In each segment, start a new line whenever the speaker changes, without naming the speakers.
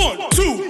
One, two,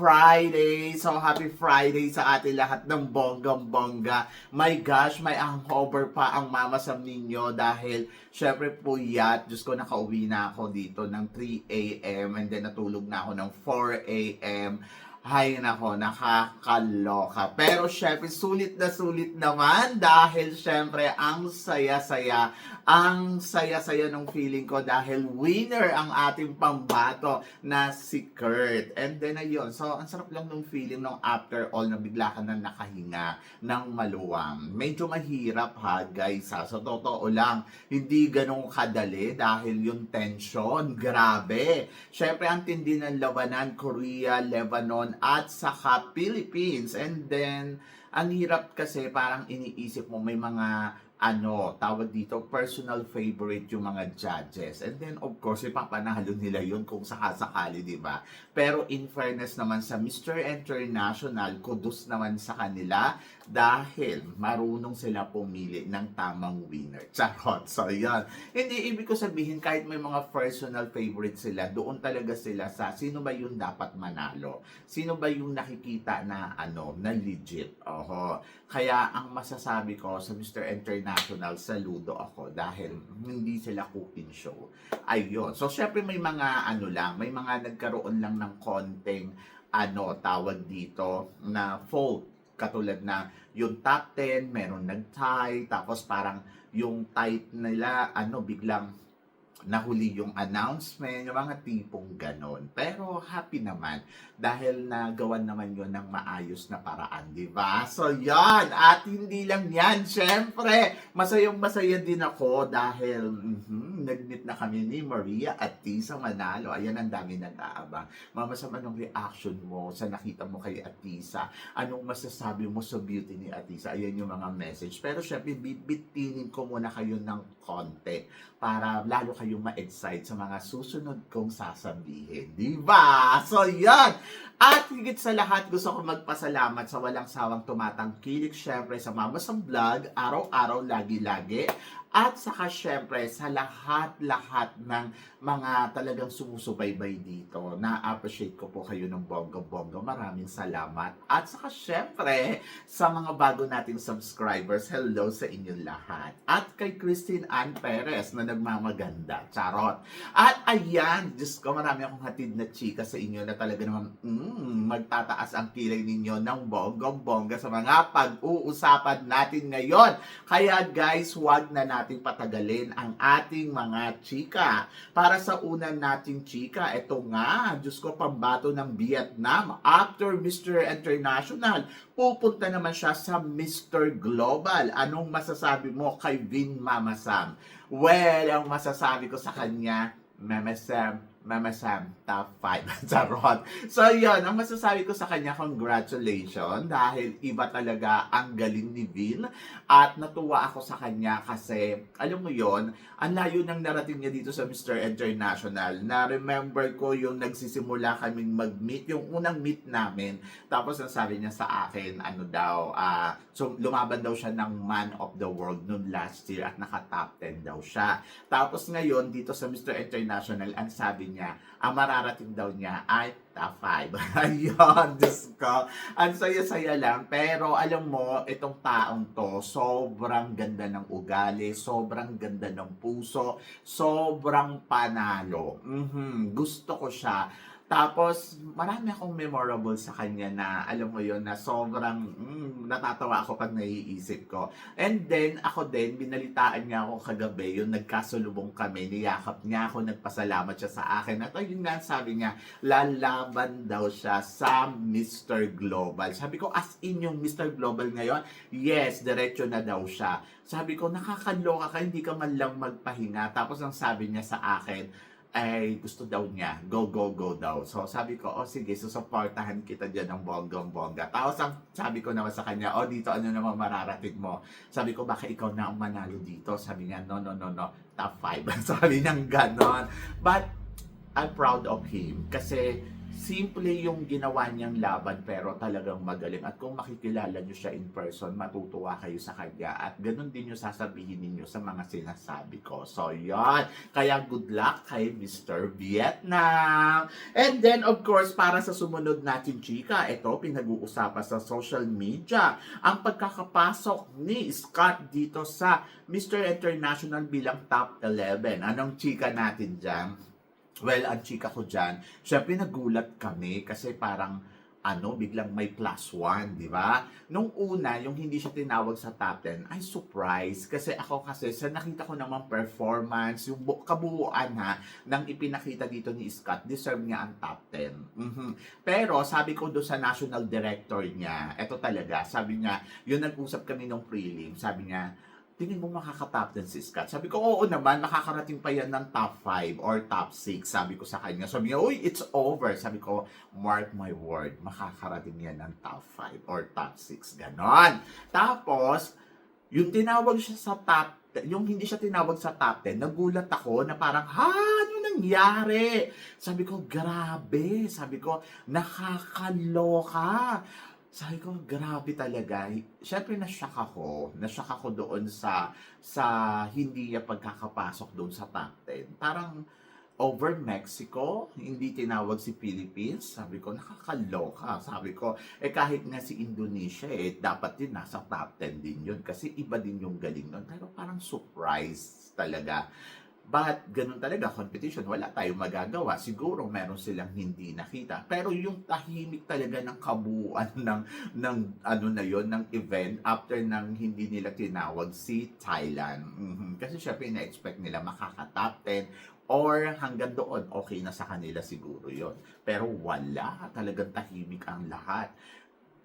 Friday. So, happy Friday sa atin lahat ng bonggang-bongga. My gosh, may hangover pa ang mama sa ninyo dahil syempre po yat, Diyos ko, nakauwi na ako dito ng 3 a.m. and then natulog na ako ng 4 a.m. Hay nako, nakakaloka. Pero syempre, sulit na sulit naman dahil syempre, ang saya-saya, ang saya-saya ng feeling ko dahil winner ang ating pambato na si Kurt. And then ayun, so ang sarap lang ng feeling nung after all na bigla ka na nakahinga ng maluwang. Medyo mahirap ha guys ha. So totoo lang, hindi ganun kadali dahil yung tension, grabe. Syempre ang tindi ng labanan, Korea, Lebanon at saka Philippines. And then, ang hirap kasi parang iniisip mo may mga ano, tawag dito, personal favorite yung mga judges. And then, of course, ipapanalo nila yun kung sakasakali, di ba? Pero in fairness naman sa Mr. International, kudos naman sa kanila dahil marunong sila pumili ng tamang winner. Charot. So, yan. Hindi ibig ko sabihin, kahit may mga personal favorite sila, doon talaga sila sa sino ba yung dapat manalo? Sino ba yung nakikita na ano, na legit? Oho. Kaya ang masasabi ko sa Mr. International, saludo ako dahil hindi sila cooking show. Ayun. So, syempre may mga ano lang, may mga nagkaroon lang ng konting ano, tawag dito na fault. Katulad na yung top 10, meron nag-tie, tapos parang yung tight nila, ano, biglang nahuli yung announcement, yung mga tipong ganon. Pero happy naman dahil nagawan naman yon ng maayos na paraan, di ba? So yan, at hindi lang yan, syempre, masayang masaya din ako dahil mhm, nag-meet na kami ni Maria at Tisa Manalo. Ayan, ang dami nag-aabang. Mama, sa anong reaction mo sa nakita mo kay Atisa? Anong masasabi mo sa beauty ni Atisa? Ayan yung mga message. Pero syempre, bibitinin ko muna kayo ng konti para lalo kayong ma-excite sa mga susunod kong sasabihin. Di ba? So, yan! At higit sa lahat, gusto ko magpasalamat sa walang sawang tumatangkilik syempre sa Mama sa Vlog, araw-araw, lagi-lagi. At saka syempre sa lahat-lahat ng mga talagang sumusubaybay dito. Na-appreciate ko po kayo ng bongga-bongga. Maraming salamat. At saka syempre sa mga bago nating subscribers, hello sa inyong lahat. At kay Christine Ann Perez na nagmamaganda. Charot. At ayan, Diyos ko, marami akong hatid na chika sa inyo na talaga naman mm, magtataas ang kilay ninyo ng bongga-bongga sa mga pag-uusapan natin ngayon. Kaya guys, wag na nating patagalin ang ating mga chika. Para sa unan nating chika, ito nga, Diyos ko, pambato ng Vietnam. After Mr. International, pupunta naman siya sa Mr. Global. Anong masasabi mo kay Vin Mama Sam? Well, ang masasabi ko sa kanya, Mama Sam, Mama Sam, top 5. Charot. So, yun, ang masasabi ko sa kanya, congratulations dahil iba talaga ang galing ni Vin. At natuwa ako sa kanya kasi, alam mo yon ang layo ng narating niya dito sa Mr. International. Na remember ko yung nagsisimula kaming mag-meet, yung unang meet namin. Tapos ang sabi niya sa akin, ano daw, ah, so lumaban daw siya ng Man of the World noon last year at naka-top 10 daw siya. Tapos ngayon, dito sa Mr. International, ang sabi niya, ang mararating daw niya ay top 5. Ayun, Diyos ko. Ang saya-saya lang. Pero alam mo, itong taong to, sobrang ganda ng ugali, sobrang ganda ng puso, sobrang panalo. Mhm, Gusto ko siya. Tapos, marami akong memorable sa kanya na, alam mo yon na sobrang mm, natatawa ako pag naiisip ko. And then, ako din, binalitaan niya ako kagabi, yung nagkasulubong kami, niyakap niya ako, nagpasalamat siya sa akin. At ayun nga, sabi niya, lalaban daw siya sa Mr. Global. Sabi ko, as in yung Mr. Global ngayon, yes, diretso na daw siya. Sabi ko, nakakaloka ka, hindi ka man lang magpahinga. Tapos ang sabi niya sa akin, ay gusto daw niya, go, go, go daw. So sabi ko, oh sige, susuportahan kita dyan ng bonggang-bongga. Tapos sabi ko naman sa kanya, oh dito ano naman mararating mo? Sabi ko, baka ikaw na ang manalo dito. Sabi niya, no, no, no, no, top 5. sabi niya ganon. But I'm proud of him kasi simple yung ginawa niyang laban pero talagang magaling. At kung makikilala niyo siya in person, matutuwa kayo sa kanya. At ganun din yung sasabihin ninyo sa mga sinasabi ko. So, yon Kaya good luck kay Mr. Vietnam. And then, of course, para sa sumunod natin, chika, ito, pinag-uusapan sa social media. Ang pagkakapasok ni Scott dito sa Mr. International bilang top 11. Anong chika natin dyan? Well, ang chika ko dyan, syempre nagulat kami kasi parang ano, biglang may plus one, di ba? Nung una, yung hindi siya tinawag sa top 10, ay surprise. Kasi ako kasi, sa nakita ko naman performance, yung bu- kabuuan ha, ng ipinakita dito ni Scott, deserve niya ang top 10. Mhm. Pero, sabi ko doon sa national director niya, eto talaga, sabi niya, yun nag-usap kami nung prelim, sabi niya, tingin mo makaka-top 10 si Scott? Sabi ko, oo naman, makakarating pa yan ng top 5 or top 6. Sabi ko sa kanya. Sabi niya, uy, it's over. Sabi ko, mark my word, makakarating yan ng top 5 or top 6. Ganon. Tapos, yung tinawag siya sa top yung hindi siya tinawag sa top 10, nagulat ako na parang, ha, ano nangyari? Sabi ko, grabe. Sabi ko, nakakaloka. Sabi ko, grabe talaga. Siyempre, nashock ako. Nashock ako doon sa sa hindi niya pagkakapasok doon sa top 10. Parang over Mexico, hindi tinawag si Philippines. Sabi ko, nakakaloka. Sabi ko, eh kahit nga si Indonesia, eh dapat din nasa top 10 din yun. Kasi iba din yung galing nun. Pero parang surprise talaga. But ganun talaga, competition, wala tayong magagawa. Siguro meron silang hindi nakita. Pero yung tahimik talaga ng kabuuan ng, ng ano na yon ng event after nang hindi nila tinawag si Thailand. Mhm. Kasi syempre na-expect nila makaka-top 10 or hanggang doon, okay na sa kanila siguro yon Pero wala, talagang tahimik ang lahat.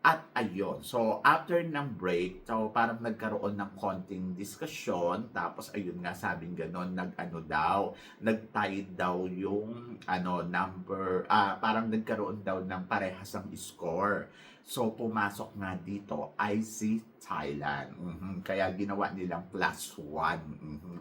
At ayun, so after ng break, so parang nagkaroon ng konting diskusyon, tapos ayun nga sabing ganon, nag-ano daw, nag-tie daw yung ano number, ah parang nagkaroon daw ng parehas ang score. So pumasok nga dito ay si Thailand. Mhm. Kaya ginawa nilang plus one. Mhm.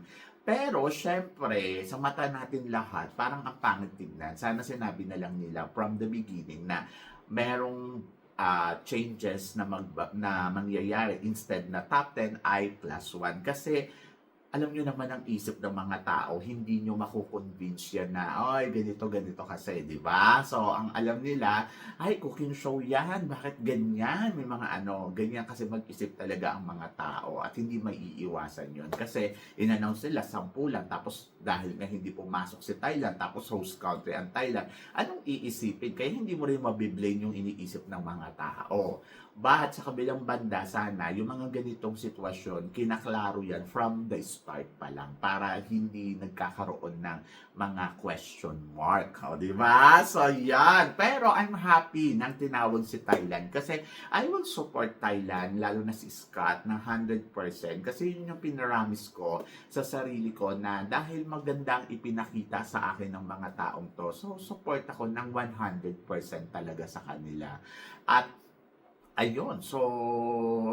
Pero, syempre, sa mata natin lahat, parang ang pangit tignan. Sana sinabi na lang nila from the beginning na merong ah, changes na mag na mangyayari instead na top 10 ay plus 1 kasi alam nyo naman ang isip ng mga tao, hindi nyo makukonvince yan na, ay, ganito, ganito kasi, di ba? So, ang alam nila, ay, cooking show yan, bakit ganyan? May mga ano, ganyan kasi mag-isip talaga ang mga tao at hindi maiiwasan yun. Kasi, in-announce nila, sampu lang, tapos dahil nga hindi pumasok si Thailand, tapos host country ang Thailand, anong iisipin? Kaya hindi mo rin mabiblame yung iniisip ng mga tao. But sa kabilang banda, sana, yung mga ganitong sitwasyon, kinaklaro yan from the start pa lang para hindi nagkakaroon ng mga question mark. O, di ba? So, yan. Pero I'm happy nang tinawag si Thailand kasi I will support Thailand, lalo na si Scott, ng 100% kasi yun yung pinaramis ko sa sarili ko na dahil magandang ipinakita sa akin ng mga taong to, so support ako ng 100% talaga sa kanila. At Ayun, so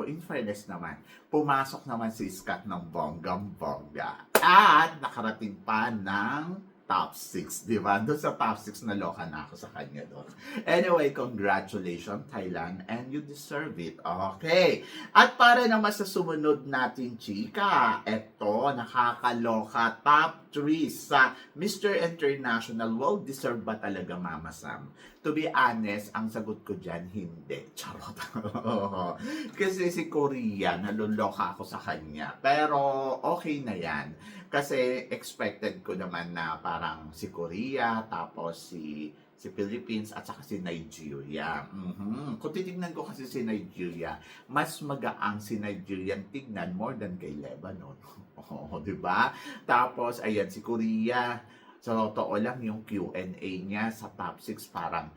in fairness naman, pumasok naman si Scott ng bonggang-bongga. At nakarating pa ng top 6, di ba? Doon sa top 6 na loka na ako sa kanya doon. Anyway, congratulations Thailand and you deserve it. Okay. At para naman sa sumunod natin, chika, eto, nakakaloka, top 3 sa Mr. International. Well, deserve ba talaga Mama Sam? To be honest, ang sagot ko dyan, hindi. Charot. Kasi si Korea, naluloka ako sa kanya. Pero okay na yan. Kasi expected ko naman na parang si Korea, tapos si si Philippines at saka si Nigeria. Mhm. Kung titignan ko kasi si Nigeria, mas magaang si Nigerian tignan more than kay Lebanon. Oo, di ba? Tapos, ayan, si Korea, sa totoo lang, yung Q&A niya sa top 6 parang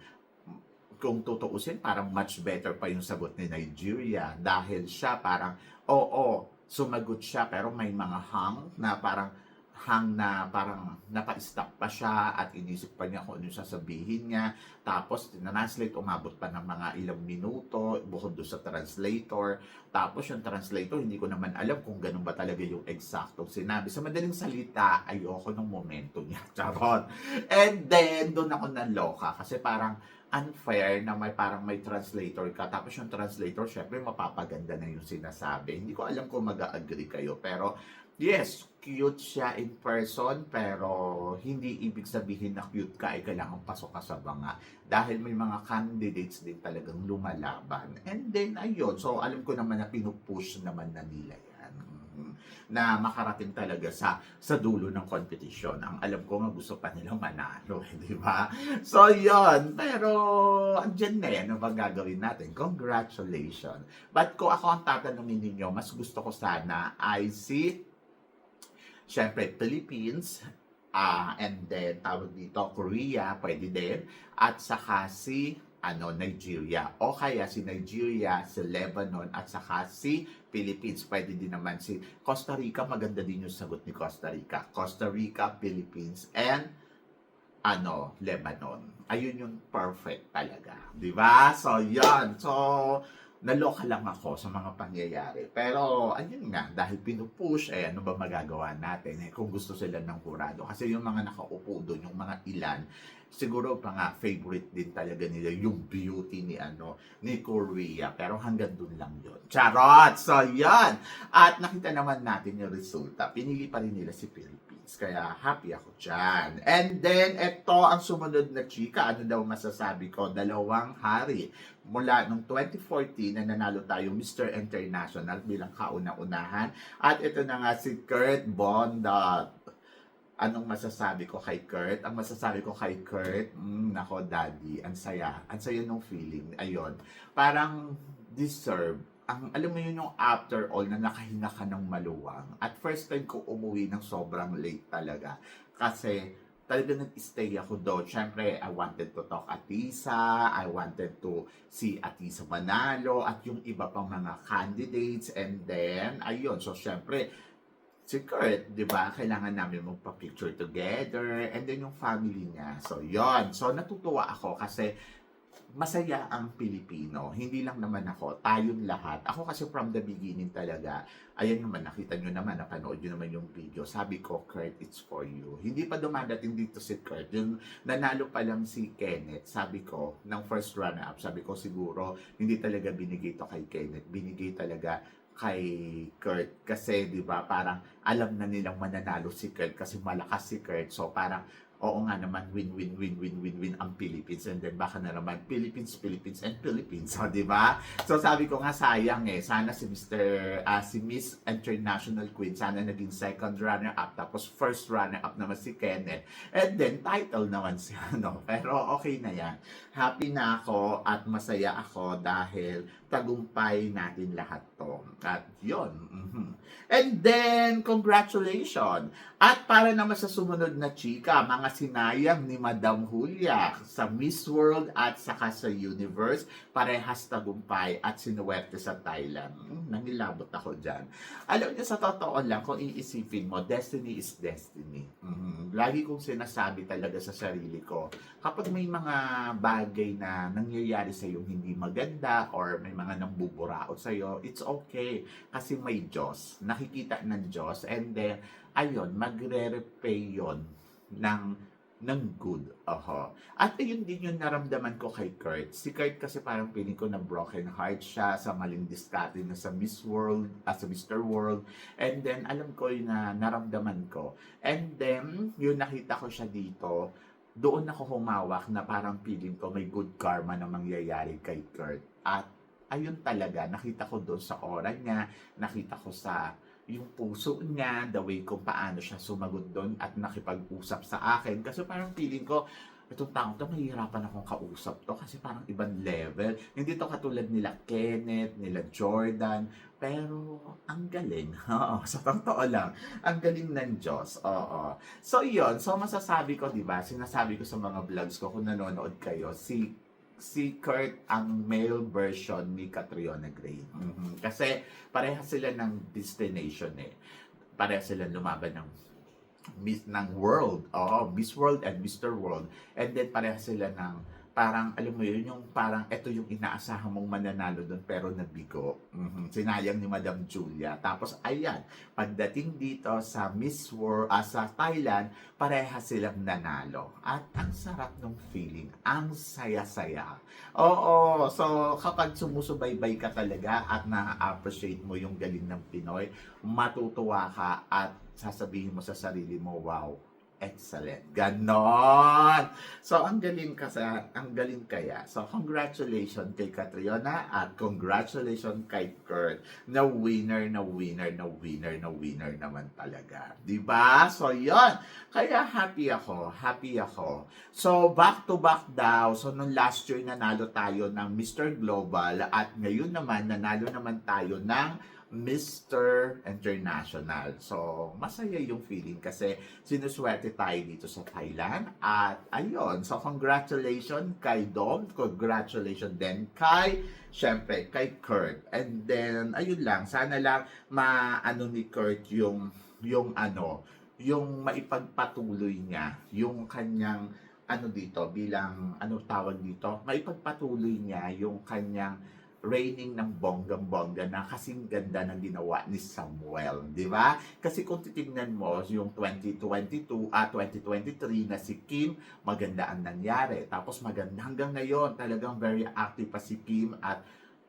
kung tutuusin, parang much better pa yung sagot ni Nigeria dahil siya parang, oo, sumagot siya pero may mga hang na parang hang na parang napa-stop pa siya at inisip pa niya kung ano yung sasabihin niya. Tapos, tinranslate, umabot pa ng mga ilang minuto, bukod doon sa translator. Tapos, yung translator, hindi ko naman alam kung ganun ba talaga yung eksaktong sinabi. Sa madaling salita, ayoko ng momento niya. Charot. And then, doon ako naloka kasi parang unfair na may parang may translator ka. Tapos yung translator, syempre, mapapaganda na yung sinasabi. Hindi ko alam kung mag-agree kayo. Pero, yes, cute siya in person, pero hindi ibig sabihin na cute ka ay kailangan pasok ka sa banga. Dahil may mga candidates din talagang lumalaban. And then, ayun. So, alam ko naman na pinupush naman na nila yan. Mhm. Na makarating talaga sa sa dulo ng competition. Ang alam ko nga gusto pa nilang manalo, eh, di ba? So, yon Pero, andyan na yan. Ano ba gagawin natin? Congratulations. But kung ako ang tatanungin ninyo, mas gusto ko sana ay si, syempre, Philippines, ah and then, tawag dito, Korea, pwede din, at saka si, ano, Nigeria. O kaya si Nigeria, si Lebanon, at saka si Philippines. Pwede din naman si Costa Rica. Maganda din yung sagot ni Costa Rica. Costa Rica, Philippines, and ano, Lebanon. Ayun yung perfect talaga. Di ba? So, yan. So, naloka lang ako sa mga pangyayari. Pero, ayun nga, dahil pinupush, eh, ano ba magagawa natin? Eh, kung gusto sila ng kurado. Kasi yung mga nakaupo doon, yung mga ilan, siguro mga favorite din talaga nila yung beauty ni ano ni Korea pero hanggang doon lang yun charot so yan at nakita naman natin yung resulta pinili pa rin nila si Philippines kaya happy ako dyan and then eto ang sumunod na chika ano daw masasabi ko dalawang hari mula nung 2014 na nanalo tayo Mr. International bilang kauna-unahan at ito na nga si Kurt Bondot anong masasabi ko kay Kurt? Ang masasabi ko kay Kurt, mm, nako daddy, ang saya. Ang saya nung feeling. Ayun. Parang deserve. Ang, alam mo yun yung after all na nakahinga ka ng maluwang. At first time ko umuwi ng sobrang late talaga. Kasi talaga nag-stay ako doon. Siyempre, I wanted to talk Atisa, I wanted to see Atisa Manalo, at yung iba pang mga candidates. And then, ayun. So, siyempre, si Kurt, di ba, kailangan namin magpa-picture together, and then yung family niya. So, yon So, natutuwa ako kasi masaya ang Pilipino. Hindi lang naman ako, tayong lahat. Ako kasi from the beginning talaga, ayan naman, nakita nyo naman, napanood nyo naman yung video. Sabi ko, Kurt, it's for you. Hindi pa dumadating dito si Kurt. Yung nanalo pa lang si Kenneth, sabi ko, ng first runner-up, sabi ko siguro, hindi talaga binigay to kay Kenneth. Binigay talaga kay Kurt kasi 'di ba parang alam na nilang mananalo si Kurt kasi malakas si Kurt so parang oo nga naman win win win win win win ang Philippines and then baka na naman Philippines Philippines and Philippines so 'di ba so sabi ko nga sayang eh sana si Mr. ah, si Miss International Queen sana naging second runner up tapos first runner up naman si Kenneth and then title naman si ano pero okay na yan happy na ako at masaya ako dahil tagumpay natin lahat to. At yun. mhm. And then, congratulations! At para naman sa sumunod na chika, mga sinayang ni Madam Julia sa Miss World at saka sa Universe, parehas tagumpay at sinuwerte sa Thailand. Hmm, nangilabot ako dyan. Alam niyo, sa totoo lang, kung iisipin mo, destiny is destiny. Mhm. Lagi kong sinasabi talaga sa sarili ko, kapag may mga bagay na nangyayari sa iyo hindi maganda or may mga nambuburaot sa iyo, it's okay kasi may Diyos. Nakikita ng Diyos and then ayun, magre-repay 'yon ng ng good. Oho. At ayun din yung naramdaman ko kay Kurt. Si Kurt kasi parang piling ko na broken heart siya sa maling diskarte na sa Miss World, as sa Mr. World. And then, alam ko yun na naramdaman ko. And then, yun nakita ko siya dito, doon ako humawak na parang feeling ko may good karma na mangyayari kay Kurt. At ayun talaga, nakita ko doon sa aura niya, nakita ko sa yung puso niya, the way kung paano siya sumagot doon at nakipag-usap sa akin. Kasi parang feeling ko, itong taong to, mahihirapan akong kausap to kasi parang ibang level. Hindi to katulad nila Kenneth, nila Jordan, pero ang galing. Oo, sa totoo lang, ang galing ng Diyos. Oo. So, yun. So, masasabi ko, di ba, sinasabi ko sa mga vlogs ko kung nanonood kayo, si si Kurt ang male version ni Catriona Gray. Mhm. Kasi pareha sila ng destination eh. Pareha sila lumaban ng Miss ng World. Oo, Miss World and Mr. World. And then pareha sila ng parang, alam mo yun, yung parang ito yung inaasahan mong mananalo doon pero nabigo. Mhm. Sinayang ni Madam Julia. Tapos, ayan, pagdating dito sa Miss World, ah, sa Thailand, pareha silang nanalo. At ang sarap ng feeling. Ang saya-saya. Oo, so kapag sumusubaybay ka talaga at na-appreciate mo yung galing ng Pinoy, matutuwa ka at sasabihin mo sa sarili mo, wow, excellent. Ganon! So, ang galing kasi, ang galing kaya. So, congratulations kay Catriona at congratulations kay Kurt na winner, na winner, na winner, na winner naman talaga. ba? So, yon Kaya happy ako, happy ako. So, back to back daw. So, nung last year nanalo tayo ng Mr. Global at ngayon naman nanalo naman tayo ng Mr. International. So, masaya yung feeling kasi sinuswerte tayo dito sa Thailand. At ayun, so congratulations kay Dom, congratulations din kay, syempre, kay Kurt. And then, ayun lang, sana lang maano ni Kurt yung, yung ano, yung maipagpatuloy niya, yung kanyang, ano dito, bilang, ano tawag dito, maipagpatuloy niya yung kanyang raining ng bonggang-bongga na kasing ganda ng ginawa ni Samuel, di ba? Kasi kung titignan mo yung 2022 at 2023 na si Kim, maganda ang nangyari. Tapos maganda hanggang ngayon, talagang very active pa si Kim at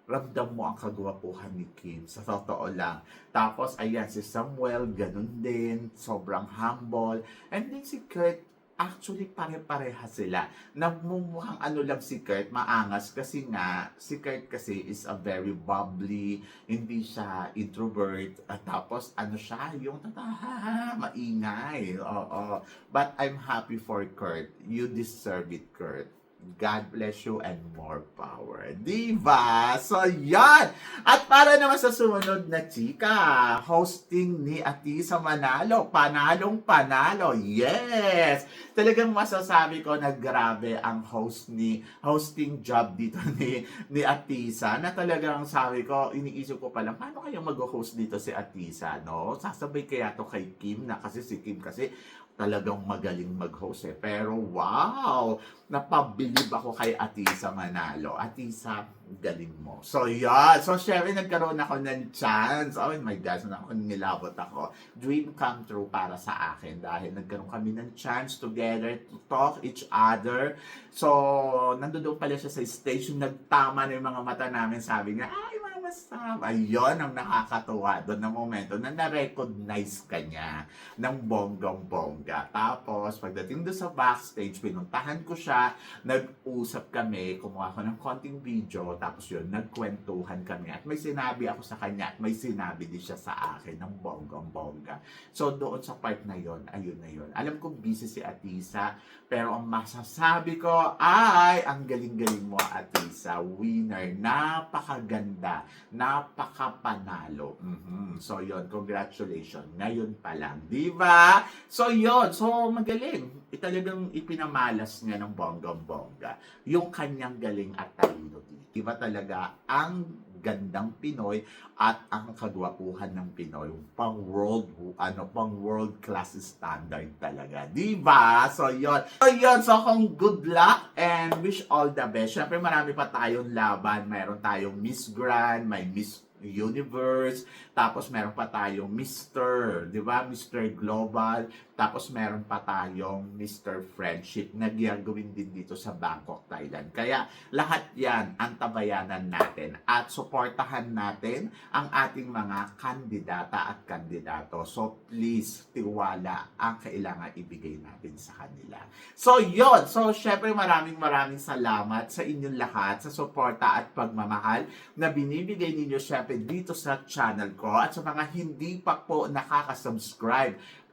ramdam mo ang kagwapuhan ni Kim. Sa totoo lang. Tapos, ayan, si Samuel, ganun din. Sobrang humble. And then si Kurt, actually pare-pareha sila. Namumuhang ano lang si Kurt, maangas kasi nga, si Kurt kasi is a very bubbly, hindi siya introvert, at tapos ano siya, yung tataha, maingay. Oo. But I'm happy for Kurt. You deserve it, Kurt. God bless you and more power. Diba? So, yan! At para naman sa sumunod na chika, hosting ni Atisa Manalo. Panalong panalo. Yes! Talagang masasabi ko na grabe ang host ni, hosting job dito ni, ni Atisa na talagang sabi ko, iniisip ko pala, paano kaya mag-host dito si Atisa, no? Sasabay kaya to kay Kim na kasi si Kim kasi talagang magaling mag-host eh. Pero wow! Napabilib ako kay Atisa Manalo. Atisa, galing mo. So, yan. So, syempre, nagkaroon ako ng chance. Oh my gosh, na ako nilabot ako. Dream come true para sa akin dahil nagkaroon kami ng chance together to talk each other. So, nandoon pala siya sa yung nagtama na yung mga mata namin. Sabi nga, ay, Mama Sam. Ayun ang nakakatuwa doon na momento na na-recognize ka niya ng bonggang-bongga. Tapos, pagdating doon sa backstage, pinuntahan ko siya, nag-usap kami, kumuha ko ng konting video, tapos yun, nagkwentuhan kami. At may sinabi ako sa kanya, at may sinabi din siya sa akin ng bonggang-bongga. So, doon sa part na yon ayun na yun. Alam kong busy si Atisa, pero ang masasabi ko ay, ang galing-galing mo, Atisa. Winner. Napakaganda. Napakapanalo. Mhm. So, yon Congratulations. Ngayon pa lang. Di ba? So, yon So, magaling. Talagang ipinamalas niya ng bonggang-bongga. Yung kanyang galing at talino. Iba talaga ang gandang Pinoy at ang kagwapuhan ng Pinoy pang world ano pang world class standard talaga di ba so yon so yon so kung good luck and wish all the best syempre marami pa tayong laban mayroon tayong Miss Grand may Miss Universe, tapos meron pa tayong Mr. 'di ba? Mr. Global, tapos meron pa tayong Mr. Friendship na gagawin din dito sa Bangkok, Thailand. Kaya lahat 'yan ang tabayanan natin at suportahan natin ang ating mga kandidata at kandidato. So please, tiwala ang kailangan ibigay natin sa kanila. So yon So syempre maraming maraming salamat sa inyong lahat sa suporta at pagmamahal na binibigay ninyo syempre dito sa channel ko at sa mga hindi pa po nakaka-subscribe.